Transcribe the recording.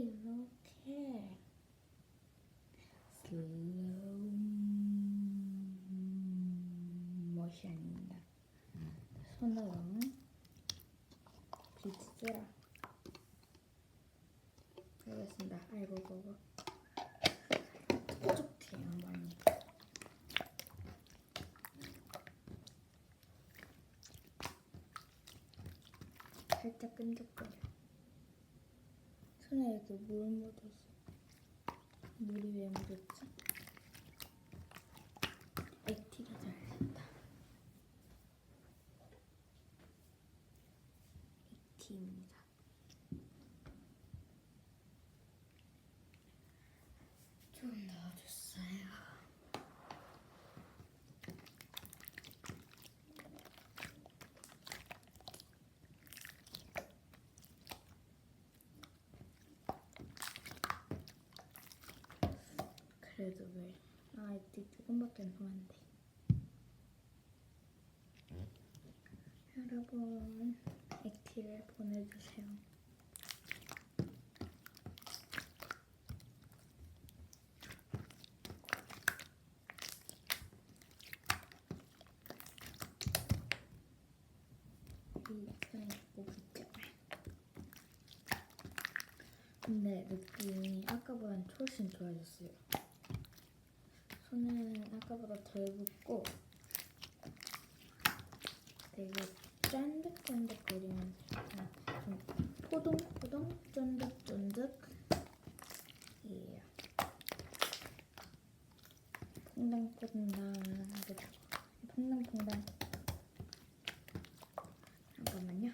이렇게 슬로우 모션입니다. 손으로 비치라 알겠습니다. 아이고 고고 뾰족해요 많이. 살짝 끈적거려. 손에 이렇게 물 묻었어. 물이 왜 묻었지? 액티가 잘 된다. 액티입니다. 좀 넣어줬어요. 그래도 왜? 아, 액티 조금밖에 안 남았는데. 여러분, 액티를 보내주세요. 근데 느낌이 아까보단 훨씬 좋아졌어요. 아까보다 덜 붓고 되게 쫀득쫀득 거리면서 약간 좀 포동포동 쫀득쫀득 이에요. 퐁당퐁당? 퐁당퐁당 잠깐만요.